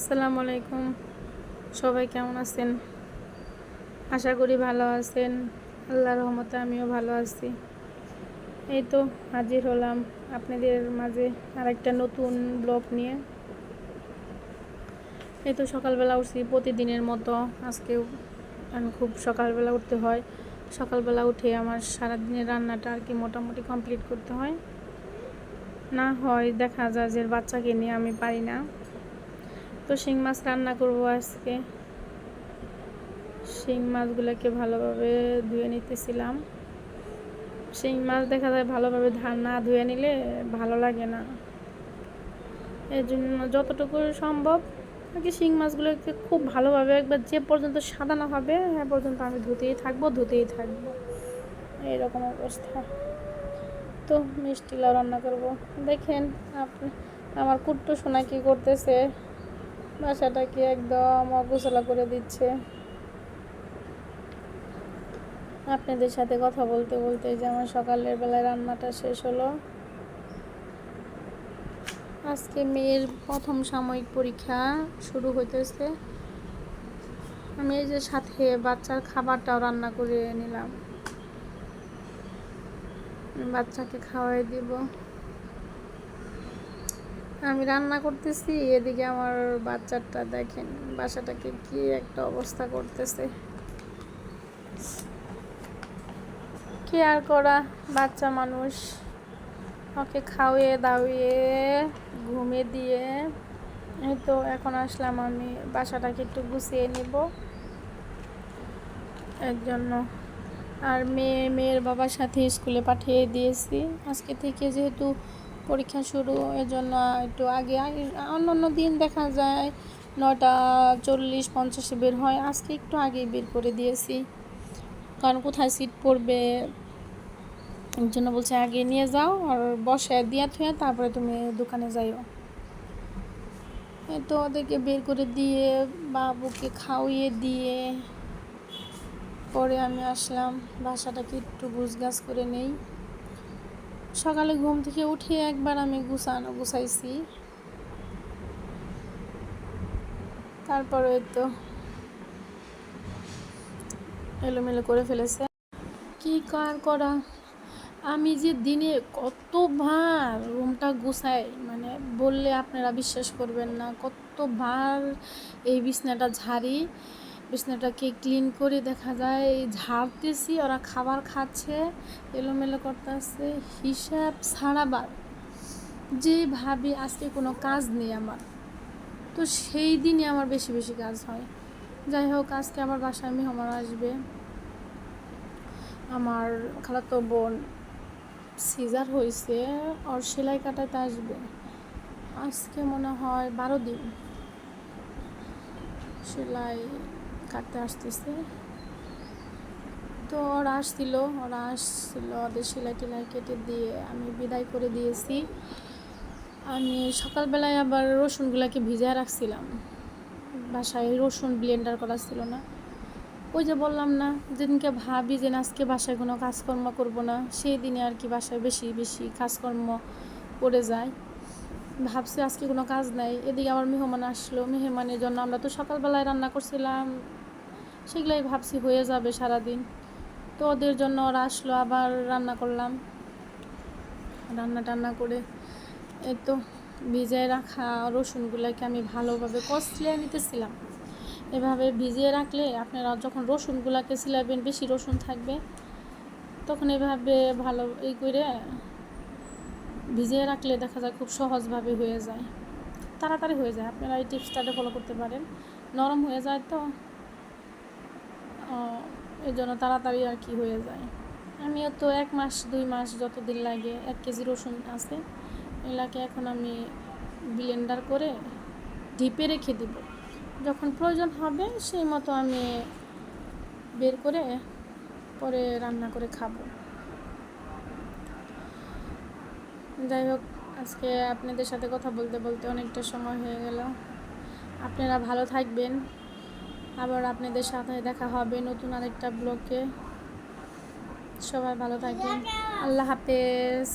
আসসালামু আলাইকুম। সবাই কেমন আছেন? আশা করি ভালো আছেন। আল্লাহর রহমতে আমিও ভালো আছি। এই তো হাজির হলাম আপনাদের মাঝে আরেকটা নতুন ব্লগ নিয়ে। এই তো সকালবেলা উঠছি প্রতিদিনের মতো। আজকেও আমি খুব সকালবেলা উঠতে হয়। সকালবেলা উঠে আমার সারাদিনের রান্নাটা আর কি মোটামুটি কমপ্লিট করতে হয়। না হয় দেখা যায় যে বাচ্চাকে নিয়ে আমি পারি না। তো শিং মাছ রান্না করব আজকে। শিং মাছগুলোকে ভালোভাবে ধুয়ে নিতেছিলাম। শিং মাছ দেখা যায় ভালোভাবে ধান না ধুয়ে নিলে ভালো লাগে না। এর জন্য যতটুকু সম্ভব আর কি শিং মাছগুলোকে খুব ভালোভাবে একবার যে পর্যন্ত সাদা না হবে হ্যাঁ পর্যন্ত আমি ধুতেই থাকব ধুতেই থাকব। এইরকম অবস্থা। তো মিষ্টি লাউ রান্না করব। দেখেন আপনি, আমার কুট্টু সোনা কি করতেছে। বাসাটাকে একদম অগোছলা করে দিচ্ছে। আপনাদের সাথে কথা বলতে বলতে যে আমার সকালের বেলায় রান্নাটা শেষ হলো। আজকে মেয়ের প্রথম সাময়িক পরীক্ষা শুরু হইতেছে। আমি এই যে সাথে বাচ্চার খাবারটাও রান্না করে নিলাম। বাচ্চাকে খাওয়াই দিব। আমি রান্না করতেছি, এদিকে আমার বাচ্চাটা দেখেন বাসাটাকে কি একটা অবস্থা করতেছে। কি আর করা, বাচ্চা মানুষ। ওকে খাওয়িয়ে দাওয়িয়ে, ঘুমিয়ে দিয়ে, এই তো এখন আসলাম আমি, বাসাটাকে একটু গুছিয়ে নিব। এর জন্য। আর মেয়ে, মেয়ের বাবার সাথে স্কুলে পাঠিয়ে দিয়েছি। আজকে থেকে যেহেতু পরীক্ষা শুরু এর জন্য একটু আগে অন্য অন্য দিন দেখা যায় নটা চল্লিশ পঞ্চাশে বের হয়। আজকে একটু আগেই বের করে দিয়েছি। কারণ কোথায় সিট পড়বে? এর জন্য বলছে আগে নিয়ে যাও আর বসে দিয়া থুয়ে তারপরে তুমি দোকানে যাইও। তো ওদেরকে বের করে দিয়ে, বাবুকে খাওয়িয়ে দিয়ে, পরে আমি আসলাম। বাসাটাকে একটু গুছগাছ করে নেই। সকালে ঘুম থেকে উঠে একবার আমি গুছানো, গুছাইছি। তারপরে তো এলোমেলো করে ফেলেছে। কি কার করা? আমি যে দিনে কতবার রুমটা গুছাই মানে বললে আপনারা বিশ্বাস করবেন না, কতবার এই বিছনাটা ঝাড়ি বিছনাটাকে ক্লিন করে দেখা যায় ঝাড়তেছি, ওরা খাবার খাচ্ছে, এলোমেলো করতেছে, হিসাব ছাড়াবার যে ভাবি আজকে কোনো কাজ নেই আমার। তো সেই দিনই আমার বেশি বেশি কাজ হয়। যাই হোক, আজকে আমার বাসায় মেহমান আসবে। আমার খালাতো বোন সিজার হয়েছে, ওর সেলাই কাটাতে আসবে। আজকে মনে হয় বারো দিন। সেলাই কাটতে আসতেছে। তো ওরা আসছিল ওরা আসছিল ওদের সেলাই টেলাই কেটে দিয়ে আমি বিদায় করে দিয়েছি। আমি সকালবেলায় আবার রসুনগুলোকে ভিজিয়ে রাখছিলাম। বাসায় রসুন ব্লেন্ডার করা ছিল না। ওই যে বললাম না, যেদিনকে ভাবি যে আজকে বাসায় কোনো কাজকর্ম করব না, সেই দিনে আর কি বাসায় বেশি বেশি কাজকর্ম করে যায় ভাবছি আজকে কোনো কাজ নাই। এদিকে আমার মেহমান আসলো। মেহমানের জন্য আমরা তো সকালবেলায় রান্না করছিলাম সেগুলাই ভাবছি হয়ে যাবে সারাদিন। তো ওদের জন্য ওরা আসলো, আবার রান্না করলাম। রান্না টান্না করে এই তো ভিজিয়ে রাখা রসুনগুলোকে আমি ভালোভাবে কষলে নিতেছিলাম। এভাবে ভিজিয়ে রাখলে আপনারা যখন রসুনগুলোকে সিলাবেন, বেশি রসুন থাকবে। তখন এভাবে ভালো এই করে ভিজিয়ে রাখলে দেখা যায় খুব সহজভাবে হয়ে যায়। তাড়াতাড়ি হয়ে যায়, আপনারা এই টিপসটাতে ফলো করতে পারেন। নরম হয়ে যায় তো। এই জন্য তাড়াতাড়ি আর কি হয়ে যায়। আমিও তো এক মাস, দুই মাস যতদিন লাগে এক কেজি রসুন আছে, এগুলাকে এখন আমি ব্লেন্ডার করে ঢিপে রেখে দিব। যখন প্রয়োজন হবে সেই মতো আমি বের করে পরে রান্না করে খাব। যাই হোক, আজকে আপনাদের সাথে কথা বলতে বলতে অনেকটা সময় হয়ে গেল। আপনারা ভালো থাকবেন। আবার আপনাদের সাথে দেখা হবে নতুন আরেকটা ব্লগে। সবাই ভালো থাকবেন। আল্লাহ হাফেজ।